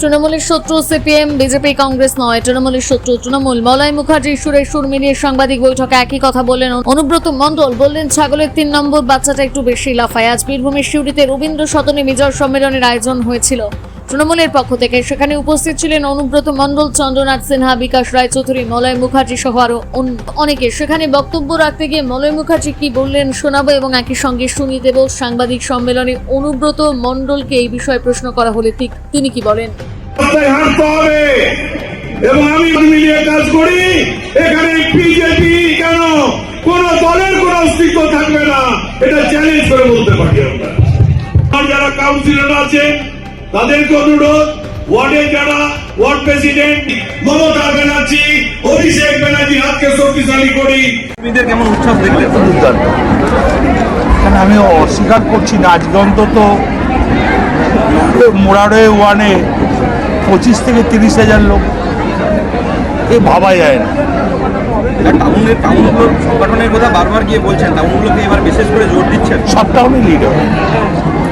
তৃণমূলের শত্রু CPM, BJP, Congress নয়। তৃণমূলের শত্রু তৃণমূল। মলয় মুখার্জি, সুরেশ সুর মিলিয়ে সাংবাদিক বৈঠকে একই কথা বললেন অনুব্রত মণ্ডল। বললেন, ছাগলের তিন নম্বর বাচ্চাটা একটু বেশি লাফায়। আজ বীরভূমের শিউরিতে রবীন্দ্র সদনে বিজয় সম্মেলনের আয়োজন হয়েছিল। তৃণমূলের পক্ষ থেকে সেখানে উপস্থিত ছিলেন অনুব্রত মণ্ডল, চন্দ্রনাথ সিনহা, বিকাশ রায়চৌধুরী মলয় মুখার্জি সহ আরও অনেকে। সেখানে বক্তব্য রাখতে গিয়ে মলয় মুখার্জি কি বললেন শোনাবো এবং একই সঙ্গে শুনিয়ে দেব সাংবাদিক সম্মেলনে অনুব্রত মণ্ডলকে এই বিষয়ে প্রশ্ন করা হলে ঠিক তিনি কি বলেন? এবং আমি মিলিয়ে কাজ করি। এখানে বিজেপি কেন? কোন দলের কোন অস্তিত্ব থাকবে না। এটা চ্যালেঞ্জ করে বলতে পারি আমরা। যারা কাউন্সিলর আছেন তাদেরকে অনুরোধ ওয়ার্ডে যারা ওয়ার্ড প্রেসিডেন্ট মমতা ব্যানার্জি অভিষেক ব্যানার্জি হাতকে শক্তিশালী করি। কেমন উৎসাহ দেখলেন দুর্দান্ত আমি অস্বীকার করছি না? আজকে অন্তত মোরারে ওয়ানে পঁচিশ থেকে তিরিশ হাজার লোক। এ ভাবা যায় না। টাউনের টাউনগুলোর সংগঠনের কথা বারবার গিয়ে বলছেন টাউনগুলোকে এবার বিশেষ করে জোর দিচ্ছেন। সব টাউনে লিডার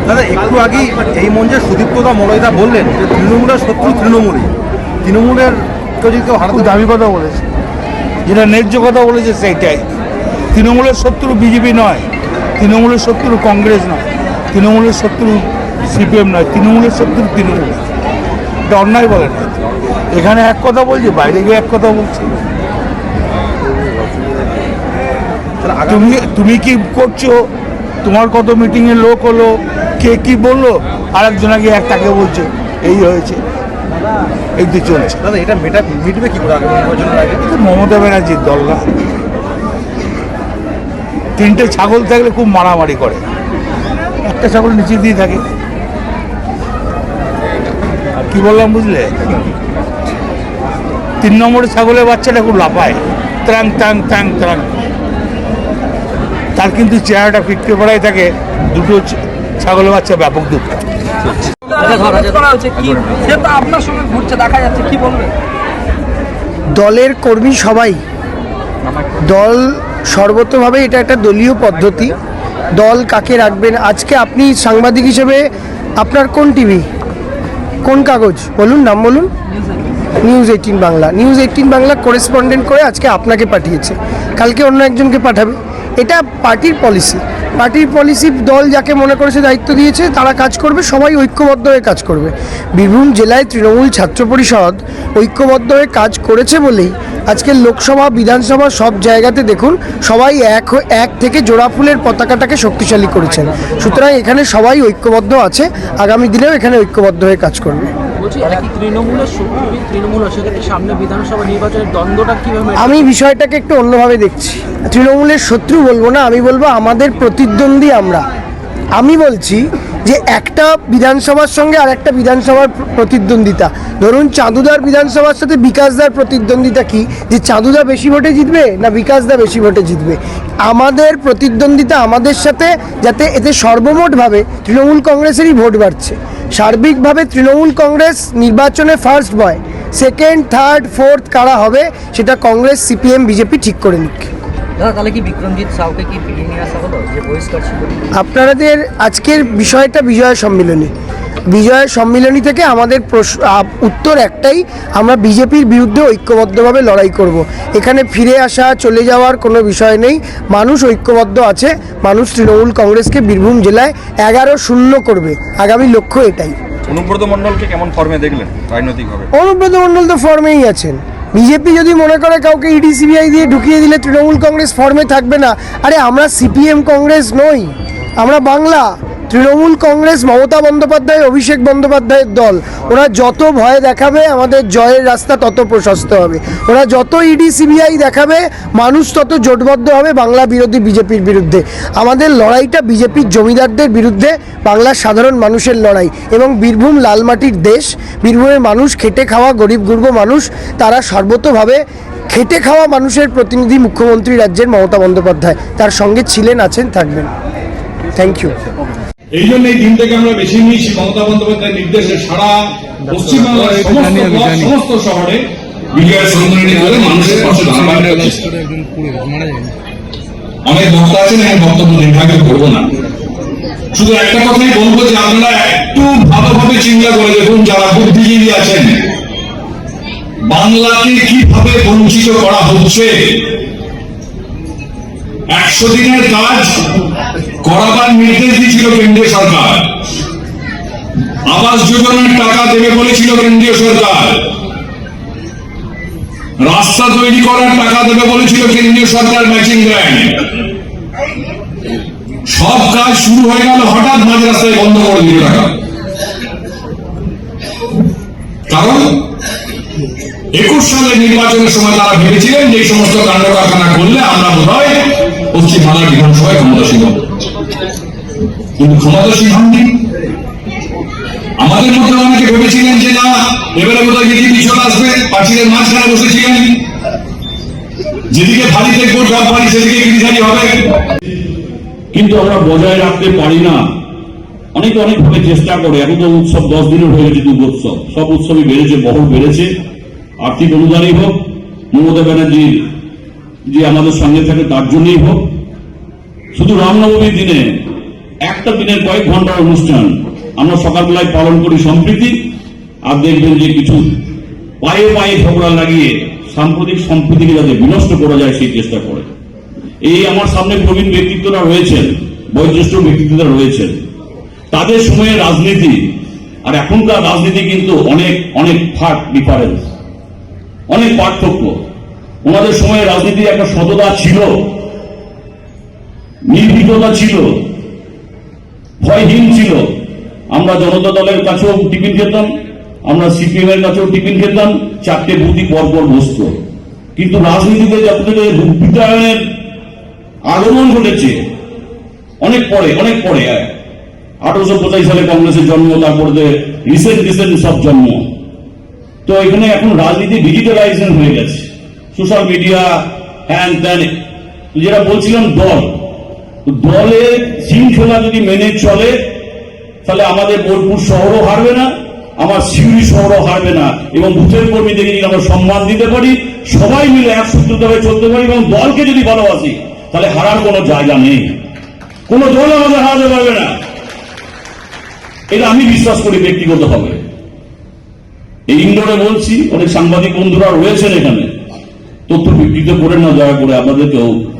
দাদা, একটু আগেই এই মঞ্চে সুদীপ্তদা মলয়দা বললেন যে তৃণমূলের শত্রু তৃণমূলই। তৃণমূলের যদি কেউ দামি কথা বলেছে। যেটা ন্যায্য কথা বলেছে সেইটাই। তৃণমূলের শত্রু বিজেপি নয়, তৃণমূলের শত্রু কংগ্রেস নয়, তৃণমূলের শত্রু সিপিএম নয়, তৃণমূলের শত্রু তৃণমূল। এটা অন্যায় বলে না। এখানে এক কথা বলছে, বাইরে গিয়ে এক কথা বলছে। তুমি তুমি কি করছ? তোমার কত মিটিংয়ে লোক হলো? কে কি বলল? আর আগে এক তাকে বলছে এই হয়েছে এই তো চলছে। দাদা এটা মেটা মিটবে কি করে আগে? মমতা ব্যানার্জির দল না। তিনটে ছাগল থাকলে খুব মারামারি করে। একটা ছাগল নিচে দিয়ে থাকে। কি বললাম বুঝলে? তিন নম্বরের ছাগলের বাচ্চাটা খুব লাফায়। ত্রাং ত্রাং ত্রাং ত্রাং। তার কিন্তু চেহারাটা ফিটকে পড়াই থাকে। দুটো ছাগলের বাচ্চা ব্যাপক দুঃখ দলের কর্মী সবাই দল সর্বতভাবে এটা একটা দলীয় পদ্ধতি। দল কাকে রাখবেন? আজকে আপনি সাংবাদিক হিসেবে আপনার কোন টিভি? কোন কাগজ? বলুন নাম বলুন। News eighteen Bangla. News eighteen Bangla correspondent করে আজকে আপনাকে পাঠিয়েছে। কালকে অন্য একজনকে পাঠাবে। এটা পার্টির পলিসি। পার্টির পলিসি দল যাকে মনে করেছে দায়িত্ব দিয়েছে, তারা কাজ করবে, সবাই ঐক্যবদ্ধ হয়ে কাজ করবে। বীরভূম জেলায় তৃণমূল ছাত্র পরিষদ ঐক্যবদ্ধ হয়ে কাজ করেছে বলেই আজকে লোকসভা, বিধানসভা সব জায়গাতে দেখুন, সবাই এক এক থেকে জোড়া ফুলের পতাকাটাকে শক্তিশালী করেছেন। সুতরাং এখানে সবাই ঐক্যবদ্ধ আছে, আগামী দিনেও এখানে ঐক্যবদ্ধ হয়ে কাজ করবে। বলছি তৃণমূল সামনে বিধানসভা নির্বাচনের দ্বন্দ্বটা কীভাবে আমি বিষয়টাকে একটু অন্যভাবে দেখছি। তৃণমূলের শত্রু বলব না, আমি বলব আমাদের প্রতিদ্বন্দ্বী আমরা। আমি বলছি যে একটা বিধানসভার সঙ্গে আর একটা বিধানসভার প্রতিদ্বন্দ্বিতা। ধরুন চাঁদুদার বিধানসভার সাথে বিকাশদার প্রতিদ্বন্দ্বিতা কি? যে চাঁদুদা বেশি ভোটে জিতবে না বিকাশদা বেশি ভোটে জিতবে? আমাদের প্রতিদ্বন্দ্বিতা আমাদের সাথে যাতে এতে সর্বমোটভাবে তৃণমূল কংগ্রেসেরই ভোট বাড়ছে। সার্বিকভাবে তৃণমূল কংগ্রেস নির্বাচনে first boy second third fourth কারা হবে সেটা কংগ্রেস সিপিএম বিজেপি ঠিক করে নিক। আপনাদের আজকের বিষয়টা বিজয় সম্মিলনী। বিজয় সম্মিলনী থেকে আমাদের প্রশ্ন উত্তর একটাই আমরা বিজেপির বিরুদ্ধে ঐক্যবদ্ধভাবে লড়াই করব। এখানে ফিরে আসা চলে যাওয়ার কোনো বিষয় নেই। মানুষ ঐক্যবদ্ধ আছে। মানুষ তৃণমূল কংগ্রেসকে বীরভূম জেলায় এগারো শূন্য করবে। আগামী লক্ষ্য এটাই। অনুব্রত মণ্ডলকে কেমন ফর্মে দেখলেন রাজনৈতিকভাবে? অনুব্রত মণ্ডল তো ফর্মেই আছেন। বিজেপি যদি মনে করে কাউকে ইডি সিবিআই দিয়ে ঢুকিয়ে দিলে তৃণমূল কংগ্রেস ফর্মে থাকবে না। আরে আমরা সিপিএম কংগ্রেস নই। আমরা বাংলা। তৃণমূল কংগ্রেস, মমতা বন্দ্যোপাধ্যায়, অভিষেক বন্দ্যোপাধ্যায়ের দল। ওরা যত ভয় দেখাবে, আমাদের জয়ের রাস্তা তত প্রশস্ত হবে। ওরা যত ইডি সিবিআই দেখাবে, মানুষ তত জোটবদ্ধ হবে বাংলা বিরোধী বিজেপির বিরুদ্ধে। আমাদের লড়াইটা বিজেপির জমিদারদের বিরুদ্ধে, বাংলার সাধারণ মানুষের লড়াই। এবং বীরভূম লালমাটির দেশ, বীরভূমের মানুষ, খেটে খাওয়া গরিব গুরব মানুষ, তারা সর্বতভাবে খেটে খাওয়া মানুষের প্রতিনিধি মুখ্যমন্ত্রী রাজ্যের মমতা বন্দ্যোপাধ্যায়। তার সঙ্গে ছিলেন, আছেন, থাকবেন। থ্যাংক ইউ এই জন্য এই দিনটাকে আমরা বেছে নিয়েছি মমতা বন্দ্যোপাধ্যায়ের নির্দেশে সারা পশ্চিমবাংলার সমস্ত ব্লক, সমস্ত শহরে বিজয় সম্মেলনী করে মানুষের পাশে দাঁড়ানো অনেক বক্তা আছেন আমি বক্তব্য করব না। শুধু একটা কথাই বলব যে আপনারা একটু ভালোভাবে চিন্তা করে দেখুন যারা বুদ্ধিজীবী আছেন বাংলাকে কীভাবে বঞ্চিত করা হচ্ছে? একশো দিনের কাজ করাবার নির্দেশ দিয়েছিল কেন্দ্রীয় সরকার। আবাস যোজনার টাকা দেবে বলেছিল কেন্দ্রীয় সরকার। রাস্তা তৈরি করার টাকা দেবে বলেছিল কেন্দ্রীয় সরকার ম্যাচিং গ্র্যান্ট সব কাজ শুরু হয়ে গেল, হঠাৎ মাঝ রাস্তায় বন্ধ করে দিল টাকা। কারণ একুশ সালের নির্বাচনের সময় তারা ভেবেছিলেন যে সমস্ত কাণ্ড কারখানা করলে আমরা বোধ হয় পশ্চিমবাংলার বিধানসভায় ক্ষমতাসীন হব। কিন্তু ক্ষমতাসীন হননি আমাদের মধ্যে অনেকে ভেবেছিলেন যে, না, এবারে বোধহয় বিজেপি চলে আসবে পাঁচিলের মাঝখানে বসেছিলেন যেদিকে ভারী দেখব সব ভারী সেদিকে গিরিধারী হবে। কিন্তু আমরা বজায় রাখতে পারি না। অনেকে অনেকভাবে চেষ্টা করে। এখন তো উৎসব দশ দিনের হয়ে গেছে দুর্গোৎসব সব উৎসবই বেড়েছে, বহর বেড়েছে। আর্থিক অনুদানই হোক, মমতা ব্যানার্জির যে আমাদের সঙ্গে থাকে, তার জন্যই হোক। শুধু রামনবমীর দিনে একটা দিনের কয়েক ঘণ্টার অনুষ্ঠান। আমরা সকালবেলায় পালন করি সম্প্রীতি, আর দেখবেন যে কিছু পায়ে পায়ে ঝগড়া লাগিয়ে সাম্প্রতিক সম্প্রীতিকে যাতে বিনষ্ট করা যায় সেই চেষ্টা করে। এই আমার সামনে প্রবীণ ব্যক্তিত্বরা রয়েছেন, বয়োজ্যেষ্ঠ ব্যক্তিত্বরা রয়েছেন। তাদের সময়ে রাজনীতি, আর এখনকার রাজনীতি কিন্তু অনেক অনেক ফাট ডিফারেন্স অনেক পার্থক্য। ওনাদের সময়ে রাজনীতি একটা সততা ছিল, নির্ভীকতা ছিল ভয়হীন ছিল। আমরা জনতা দলের কাছেও টিফিন খেতাম, আমরা সিপিএম এর কাছেও টিফিন খেতাম, চারটে বুথই পরপর বসত। কিন্তু রাজনীতিতে যত থেকে বিদ্যায়নের আগমন ঘটেছে, অনেক পরে অনেক পরে আঠারোশো পঁচাশি সালে কংগ্রেসের জন্ম, তারপরে রিসেন্ট রিসেন্ট সব জন্ম। তো এখানে এখন রাজনীতি ডিজিটালাইজেশন হয়ে গেছে। সোশ্যাল মিডিয়া হ্যান ত্যান যেটা বলছিলাম দল তো দলের শৃঙ্খলা যদি মেনে চলে তাহলে আমাদের বোলপুর শহরও হারবে না আমার সিউড়ি শহরও হারবে না এবং বুথের কর্মীদেরকে যদি আমরা সম্মান দিতে পারি সবাই মিলে একসূত্রভাবে চলতে পারি এবং দলকে যদি ভালোবাসি তাহলে হারার কোনো জায়গা নেই। কোনো দল আমাদের হারাতে পারবে না। এটা আমি বিশ্বাস করি ব্যক্তিগতভাবে। এই ইন্দোরে বলছি অনেক সাংবাদিক বন্ধুরা রয়েছেন এখানে। তথ্য বিকৃত করে না দয়া করে আপনাদেরকেও আহ,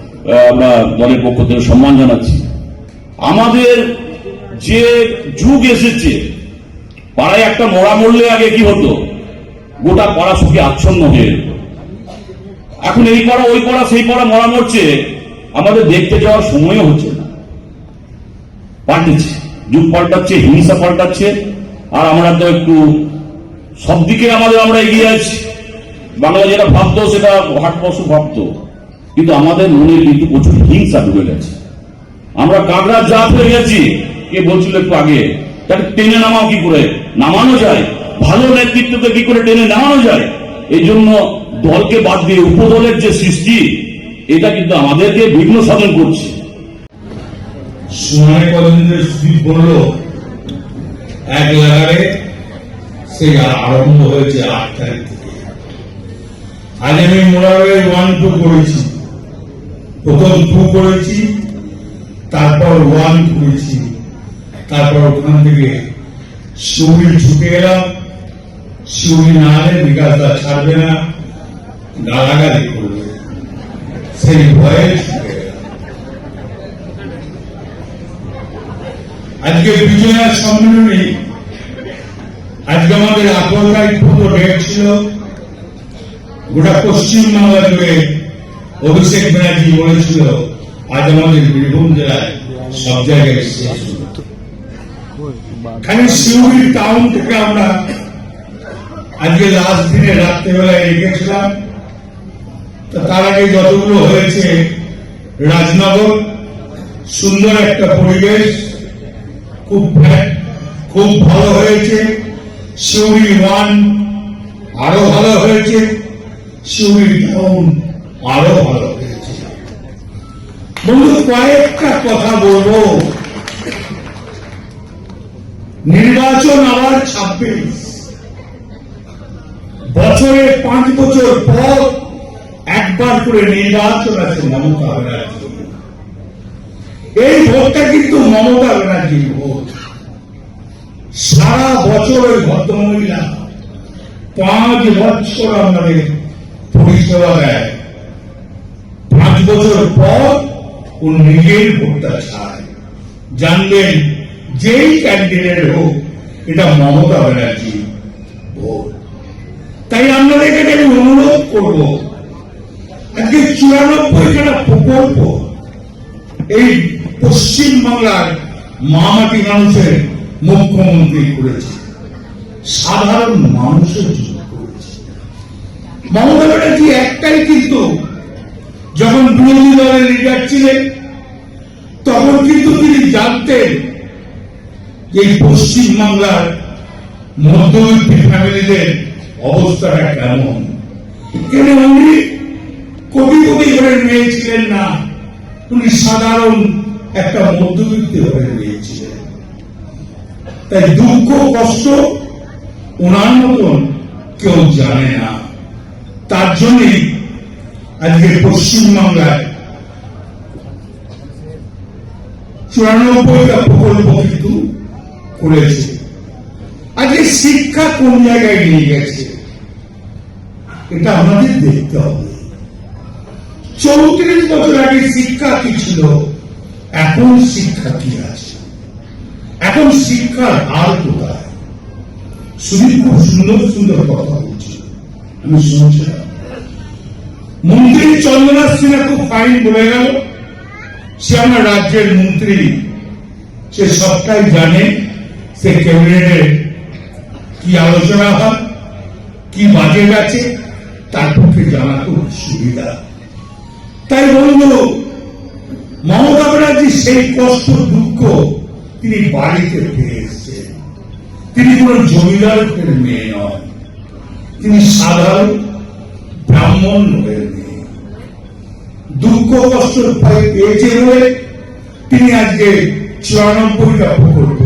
আমরা দলের পক্ষ থেকে সম্মান জানাচ্ছি। আমাদের যে যুগ এসেছে, পাড়ায় একটা মরা মরলে আগে কি হতো? গোটা পাড়া সুখে আচ্ছন্ন হয়ে এখন এই পাড়া, ওই পাড়া, সেই পাড়া মরা মরছে, আমাদের দেখতে যাওয়ার সময়ও হচ্ছে না। পাল্টেছে। যুগ পাল্টাচ্ছে, হিংসা পাল্টাচ্ছে, আর আমরা তো একটু সব দিকে আমাদের আমরা এগিয়ে আছি। বাংলা যেটা ভাবতো, সেটা ভাটপশু ভাবতো। কিন্তু আমাদের মনে কিন্তু প্রচুর হিংসা ঢুকে গেছে। আমরা কাগড়া জাত হয়ে গেছি। কে বলছিল একটু আগে? তাকে টেনে নামাও কি করে? নামানো যায়। ভালো নেতৃত্বকে কি করে টেনে নামানো যায়? এই জন্য দলকে বাদ দিয়ে উপদলের যে সৃষ্টি, এটা কিন্তু আমাদেরকে বিঘ্ন সাধন করছে। কতদিন ধরে সুদীপ বলল, এক লাগারে সেই আরম্ভ হয়েছে আট তারিখ থেকে। আজ আমি মোরাবের ওয়ান টু করেছি। প্রথম টু করেছি, তারপর ওয়ান করেছি, তারপর ওখান থেকে শিউরি ঝুঁকে গেলাম। শিউরি না হলে বিকাশটা ছাড়বে না, গালাগালি করবে। সেই ভয়ে আজকে বিজয়া সম্মেলনে, আজকে আমাদের ডেট ছিল, গোটা পশ্চিমবাংলা জুড়ে অভিষেক ব্যানার্জি বলেছিল, আজ আমাদের বীরভূম জেলায় সব জায়গায় খালি শিউরি টাউন থেকে আমরা আজকে লাস্ট দিনে রাত্রেবেলায় রেখেছিলাম তার আগে যতগুলো হয়েছে, রাজনগর, সুন্দর একটা পরিবেশ, খুব খুব ভালো হয়েছে। শিউরি ওয়ান আরও ভালো হয়েছে। শিউরি টাউন আরও ভালো। বন্ধু, কয়েকটা কথা বলব। নির্বাচন আবার ছাব্বিশ। বছরে পাঁচ বছর পর একবার করে নির্বাচন আছে মমতা ব্যানার্জি। এই ভোটটা কিন্তু মমতা ব্যানার্জির ভোট। সারা বছর ওই ভদ্রমহিলা পাঁচ বছর আমাদের পরিষেবা দেয়। বছর পর ও নিজের ভোটটা ছাড়ে জানবেন যেই ক্যান্ডিডেট হোক, এটা মমতা ব্যানার্জি ভোট। তাই আপনাদেরকে আমি অনুরোধ করব, আজকে চুরানব্বই খানা প্রকল্প এই পশ্চিম বাংলার মামাটি মানুষের মুখ্যমন্ত্রী করেছে। সাধারণ মানুষের জন্য করেছে। মমতা ব্যানার্জি একটাই কিন্তু যখন বিরোধী দলের লিডার ছিলেন, তখন কিন্তু তিনি জানতেন এই পশ্চিম বাংলার মধ্যবিত্ত ফ্যামিলিদের অবস্থাটা কেমন। কেন উনি কোটি কোটি ঘরের মেয়ে ছিলেন না, উনি সাধারণ একটা মধ্যবিত্ত ঘরের মেয়ে ছিলেন। তাই দুঃখ, কষ্ট ওনার মতন কেউ জানে না। তার জন্যই আজকে পশ্চিমবাংলায় চুরানব্বইটা প্রকল্প কিন্তু করেছে আজকে শিক্ষা কোন জায়গায় নিয়ে গেছে এটা আমাদের দেখতে হবে চৌত্রিশ বছর আগে শিক্ষা কি ছিল এখন শিক্ষা কি আছে এখন শিক্ষার হার কোথায় সুদীপ খুব সুন্দর সুন্দর কথা বলছে আমি শুনছিলাম মন্ত্রী চন্দ্রনাথ সিনহা খুব ফাইন বলে গেল। সে আমার রাজ্যের মন্ত্রী। সে সবটাই জানে। সে ক্যাবিনেটে কি আলোচনা হয়, কি বাজেট আছে, তার পক্ষে জানা খুব সুবিধা। তাই বলব, মমতা ব্যানার্জি সেই কষ্ট, দুঃখ তিনি বাড়িতে পেয়ে এসছেন। তিনি কোন জমিদার মেয়ে নয় তিনি সাধারণ ব্রাহ্মণ দুঃখ কষ্ট পেয়েছে বলে তিনি আজকে চুরানব্বইটা প্রকল্প।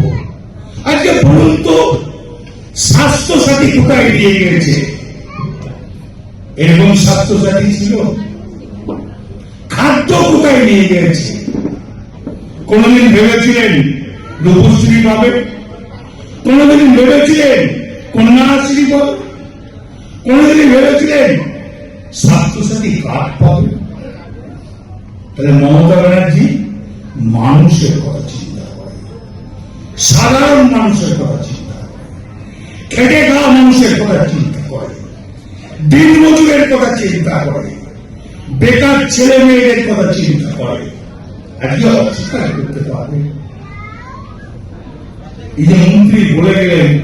আজকে বলুন তো স্বাস্থ্য সাথী কোথায় নিয়ে গেছে এরকম স্বাস্থ্য সাথী ছিল? খাদ্য কোথায় নিয়ে গেছে কোনদিন ভেবেছিলেন রূপশ্রী পাবে? কোনদিন ভেবেছিলেন কন্যাশ্রী পাবে? কোনদিন ভেবেছিলেন স্বাস্থ্যসাথী কার্ড পাবে? তাহলে মমতা ব্যানার্জি মানুষের কথা চিন্তা করে। সাধারণ মানুষের কথা চিন্তা করে। খেটে খাওয়া মানুষের কথা চিন্তা করে। দিন মজুরের কথা চিন্তা করে। বেকার ছেলে মেয়েদের কথা চিন্তা করে। আজকে অস্বীকার করতে পারবে এই যে মন্ত্রী বলে গেলেন,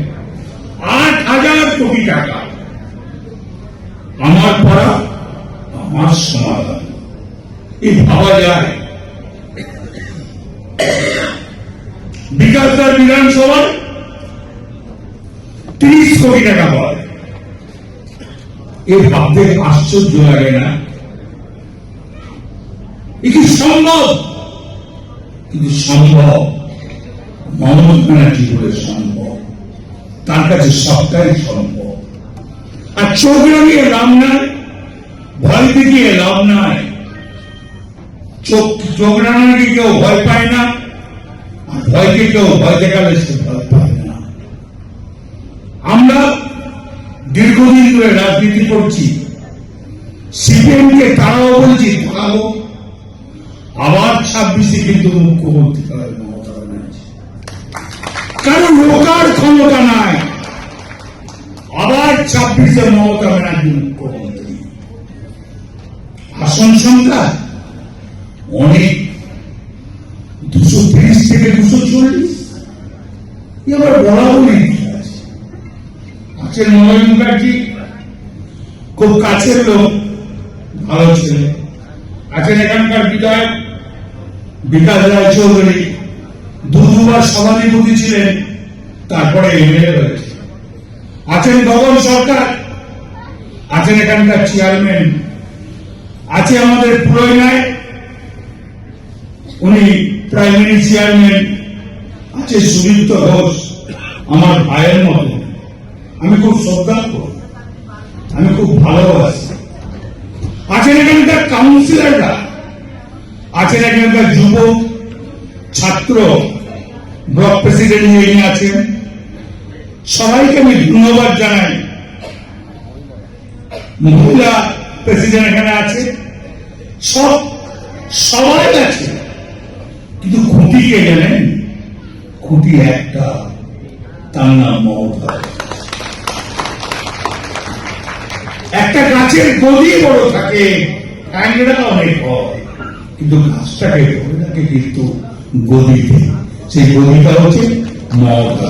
আট হাজার কোটি টাকা। আমার পড়া, আমার সমাধান। এই ভাবা যায়। কোটি টাকা এ ভাবতে আশ্চর্য লাগে না? কি সম্ভব? কিন্তু সম্ভব। মমতা ব্যানার্জি বলে সম্ভব। তার কাছে সবটাই সম্ভব। আর চোখ লাগিয়ে লাভ নাই ভয় দেখিয়ে লাভ নাই। চোখ কেউ ভয় পায় না? আর ভয়কে কেউ ভয় দেখালে সে ভয় পায় না। আমরা দীর্ঘদিন ধরে রাজনীতি করছি। সিপিএমকে তারাও বলছি তারাও আবার ছাব্বিশে কিন্তু মুখ্যমন্ত্রী হবে মমতা ব্যানার্জি। কারণ লোকার ক্ষমতা নাই। আবার ছাব্বিশে মমতা ব্যানার্জি মুখ্যমন্ত্রী। আসন সংখ্যা অনেক। দুশো তিরিশ থেকে দুশো চল্লিশ। এবার বলা বলি আছে। আছেন মুখার্জি, খুব কাছের লোক, ভালো ছেলে। আছেন এখানকার বিধায়ক বিকাশ রায় চৌধুরী। দু দুবার সভাধিপতি ছিলেন, তারপরে এমএলএ হয়েছে। আছেন গগন সরকার, আছেন এখানকার চেয়ারম্যান আছে আমাদের পুরোনায় উনি প্রাইমারি চেয়ারম্যান আছে সুদীপ্ত ঘোষ, আমার ভাইয়ের মতো। আমি খুব শ্রদ্ধা করি আমি খুব ভালোবাসি। আছেন এখানকার কাউন্সিলররা আছেন এখানকার যুব ছাত্র ব্লক প্রেসিডেন্ট যিনি আছেন। সবাইকে আমি ধন্যবাদ জানাই। মহিলা প্রেসিডেন্ট এখানে আছে। সব, সবাই আছে। খুঁটি কে জানেন খুঁটি একটা, তার নাম মমতা একটা গাছের গদি বড় থাকে কাণ্ডটা অনেক হয় কিন্তু গাছটাকে ধরে থাকে কিন্তু গদিতে সেই গদিটা হচ্ছে মমতা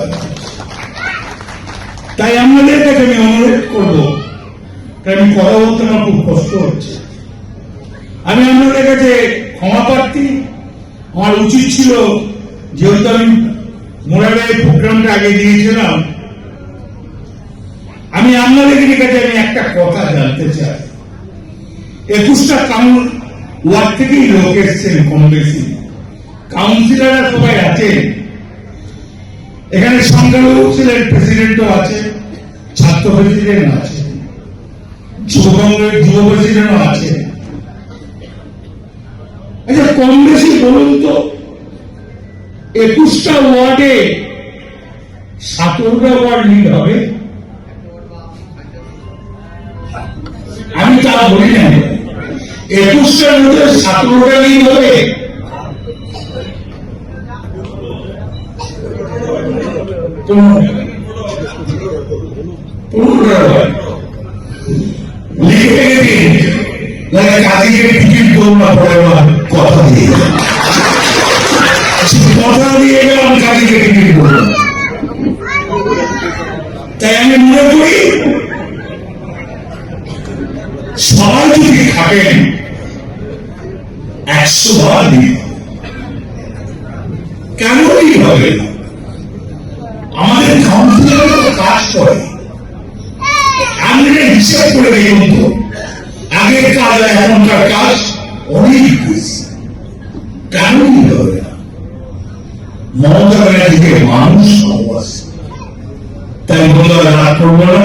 তাই আমাদের কাছে আমি অনুরোধ করব আমি কথা বলতে আমার খুব কষ্ট হচ্ছে। আমি আপনাদের কাছে ক্ষমা প্রার্থী আমার উচিত ছিল যেহেতু আমি মোরালের প্রোগ্রামটা আগে দিয়েছিলাম, আমি আপনাদের কাছে আমি একটা কথা জানতে চাই। একুশটা কাউন, ওয়ার্ড থেকেই লোক এসছেন কম বেশি কাউন্সিলররা সবাই আছেন এখানে সংখ্যালঘু ছিলেন প্রেসিডেন্টও আছে, ছাত্র প্রেসিডেন্ট আছে যুব কংগ্রেস যুব প্রেসিডেন্টও আছে। আচ্ছা কম বেশি বলুন তো, একুশটা ওয়ার্ডে সতেরোটা ওয়ার্ড লিড হবে। আমি তা বলি না একুশটার মধ্যে সতেরোটা লিড হবে। পনেরোটা হয় লিখে লাগে কাজে টিকিট করুন না পরে কথা দিয়ে কথা দিয়ে গেলাম কাজে তাই আমি মনে করি, সবাই যদি থাকেন, একশো বার কেমনই হবে? আমাদের কাউন্সিলর কাজ করে। আমরা হিসাব করে দেখুন তো আগের কাজ এখনকার কাজ অনেক বেশি কেনই হবে না মমতা ব্যানার্জিকে মানুষ ভালোবাসে তাই মমতা রাগ করব না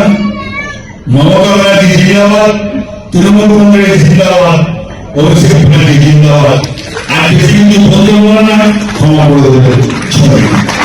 মমতা ব্যানার্জি জিন্দাবাদ। তৃণমূল কংগ্রেস জিন্দাবাদ। অভিষেক ব্যানার্জি জিন্দাবাদ আর কিন্তু বলতে না, ক্ষমা করে দেবে